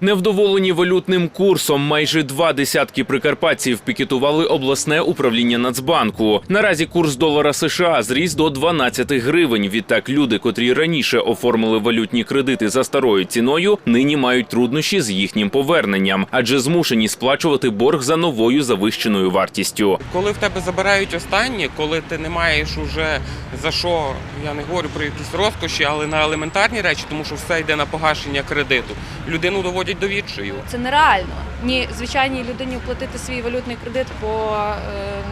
Невдоволені валютним курсом майже два десятки прикарпатців пікетували обласне управління Нацбанку. Наразі курс долара США зріс до 12 гривень. Відтак люди, котрі раніше оформили валютні кредити за старою ціною, нині мають труднощі з їхнім поверненням, адже змушені сплачувати борг за новою завищеною вартістю. Коли в тебе забирають останнє, коли ти не маєш уже за що, я не говорю про якісь розкоші, але на елементарні речі, тому що все йде на погашення кредиту, людину доводять до відчаю. Це нереально. Ні, звичайній людині оплатити свій валютний кредит по, е,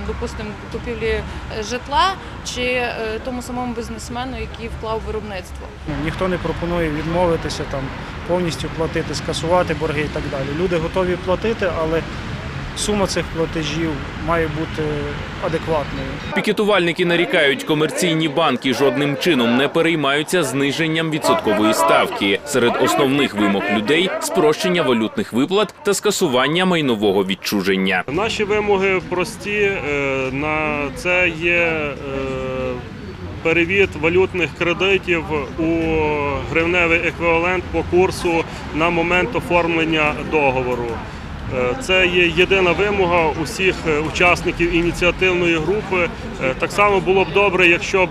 допустимо, купівлі е, житла чи е, тому самому бізнесмену, який вклав в виробництво. Ну, Ніхто не пропонує відмовитися там повністю платити, скасувати борги і так далі. Люди готові платити, але сума цих платежів має бути адекватною. Пікетувальники нарікають, комерційні банки жодним чином не переймаються зниженням відсоткової ставки. Серед основних вимог людей спрощення валютних виплат та скасування майнового відчуження. Наші вимоги прості. е, На це є е, перевід валютних кредитів у гривневий еквівалент по курсу на момент оформлення договору. Е, Це є єдина вимога усіх е, учасників ініціативної групи. Е, Так само було б добре, якщо б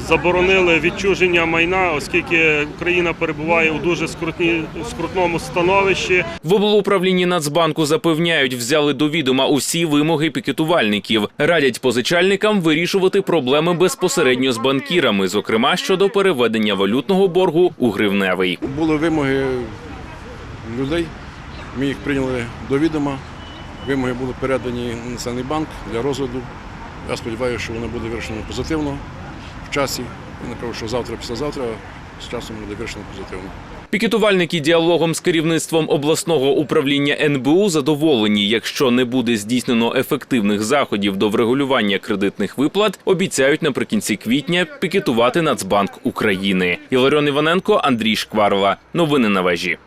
заборонили відчуження майна, оскільки Україна перебуває у дуже скрутні, скрутному становищі. В облуправлінні Нацбанку запевняють, взяли до відома усі вимоги пікетувальників. Радять позичальникам вирішувати проблеми безпосередньо з банкірами, зокрема щодо переведення валютного боргу у гривневий. Були вимоги людей. Ми їх прийняли до відома. Вимоги були передані на Національний банк для розгляду. Я сподіваюся, що воно буде вирішено позитивно в часі. Я напевно, що завтра, післязавтра з часом буде вирішено позитивно. Пікетувальники діалогом з керівництвом обласного управління НБУ задоволені, якщо не буде здійснено ефективних заходів до врегулювання кредитних виплат, обіцяють наприкінці квітня пікетувати Нацбанк України. Іларіон Іваненко, Андрій Шкварова. Новини на вежі.